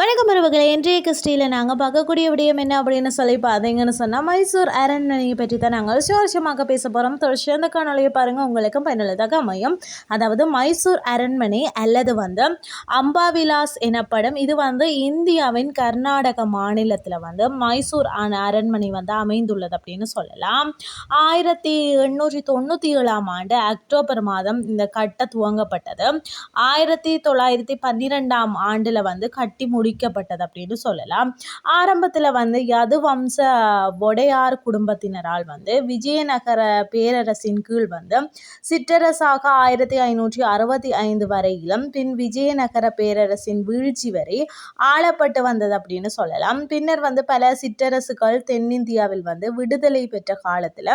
வணக்கம் உறவுகளை. இன்றைய கிறிஸ்டியில் நாங்கள் பார்க்கக்கூடிய விடயம் என்ன அப்படின்னு சொல்லி பார்த்தீங்கன்னு சொன்னால் மைசூர் அரண்மனையை பற்றி தான் நாங்கள் சுவாரஸ்யமாக பேச போகிறோம் தொடர்ச்சி அந்த காணொலியை பாருங்கள் உங்களுக்கும் பயனுள்ளதாக அமையும். அதாவது மைசூர் அரண்மனை அல்லது வந்து அம்பாவிலாஸ் எனப்படும் இது வந்து இந்தியாவின் கர்நாடக மாநிலத்தில் வந்து மைசூர் அரண்மனை வந்து அமைந்துள்ளது அப்படின்னு சொல்லலாம். ஆயிரத்தி எண்ணூற்றி தொண்ணூற்றி ஏழாம் ஆண்டு அக்டோபர் மாதம் இந்த கட்ட துவங்கப்பட்டது. ஆயிரத்தி தொள்ளாயிரத்தி பன்னிரெண்டாம் ஆண்டில் வந்து கட்டி முடிக்கப்பட்டது அப்படின்னு சொல்லலாம். ஆரம்பத்தில் வந்து யது வம்ச ஒடையார் குடும்பத்தினரால் வந்து விஜயநகர பேரரசின் கீழ் வந்து சிற்றரசாக ஆயிரத்தி ஐநூற்றி அறுபத்தி ஐந்து வரையிலும் பின் விஜயநகர பேரரசின் வீழ்ச்சி வரை ஆளப்பட்டு வந்தது அப்படின்னு சொல்லலாம். பின்னர் வந்து பல சிற்றரசுகள் தென்னிந்தியாவில் வந்து விடுதலை பெற்ற காலத்தில்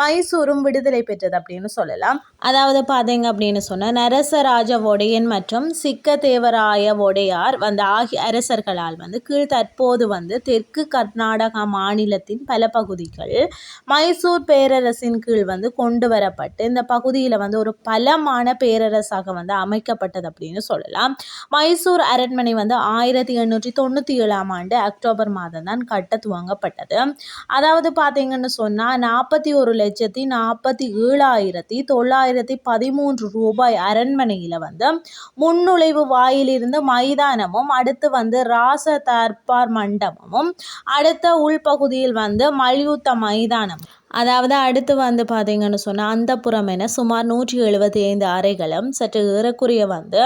மைசூரும் விடுதலை பெற்றது அப்படின்னு சொல்லலாம். அதாவது பார்த்தீங்க அப்படின்னு சொன்னால் நரசராஜ ஒடையன் மற்றும் சிக்க தேவராய ஒடையார் வந்து ஆகிய அரசர்களால் வந்து கீழ் தற்போது வந்து தெற்கு கர்நாடகா மாநிலத்தின் பல பகுதிகள் மைசூர் பேரரசின் கீழ் வந்து கொண்டு வரப்பட்டு இந்த பகுதியில் வந்து ஒரு பலமான பேரரசாக வந்து அமைக்கப்பட்டது அப்படின்னு சொல்லலாம். மைசூர் அரண்மனை வந்து ஆயிரத்தி எண்ணூற்றி தொண்ணூற்றி ஏழாம் ஆண்டு அக்டோபர் மாதம் தான் கட்ட துவங்கப்பட்டது. அதாவது பார்த்தீங்கன்னு சொன்னால் நாற்பத்தி ஒரு லட்சத்தி நாற்பத்தி ஏழாயிரத்தி தொள்ளாயிரத்தி பதிமூன்று ரூபாய் அரண்மனையில் வந்து முன்னுழைவு வாயிலிருந்து மைதானமும் அடுத்து வந்து ராச தர்பார் மண்டபமும் அடுத்த உள்பகுதியில் வந்து மல்யுத்த மைதானம் அதாவது அடுத்து வந்து பார்த்திங்கன்னு சொன்னால் அந்த புறம் என சுமார் நூற்றி எழுபத்தி ஐந்து அறைகளும் சற்று ஏறக்குறைய வந்து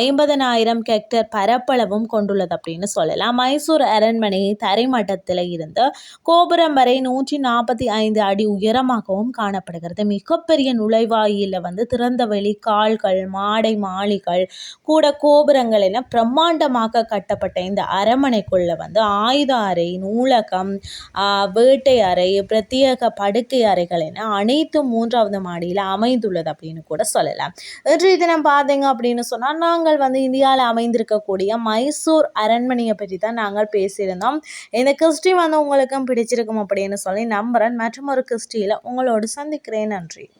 ஐம்பதனாயிரம் ஹெக்டர் பரப்பளவும் கொண்டுள்ளது அப்படின்னு சொல்லலாம். மைசூர் அரண்மனை தரைமட்டத்தில் இருந்து கோபுரம் வரை நூற்றி நாற்பத்தி ஐந்து அடி உயரமாகவும் காணப்படுகிறது. மிகப்பெரிய நுழைவாயில் வந்து திறந்த வெளி கால்கள் மாடை மாளிகள் கூட கோபுரங்கள் என பிரம்மாண்டமாக கட்டப்பட்ட இந்த அரண்மனைக்குள்ள வந்து ஆயுத அறை நூலகம் வேட்டை அறை பிரத்யேக படுக்கை அறைகள் என அனைத்து மூன்றாவது மாடியில் அமைந்துள்ளது அப்படின்னு கூட சொல்லலாம். இன்றைய தினம் பார்த்தீங்க அப்படின்னு சொன்னால் நாங்கள் வந்து இந்தியாவில் அமைந்திருக்கக்கூடிய மைசூர் அரண்மனையை பற்றி தான் நாங்கள் பேசியிருந்தோம். இந்த கிறிஸ்டி வந்து உங்களுக்கும் பிடிச்சிருக்கும் அப்படின்னு சொல்லி நம்புகிறேன் மற்றும் ஒரு கிறிஸ்டியில் உங்களோடு சந்திக்கிறேன். நன்றி.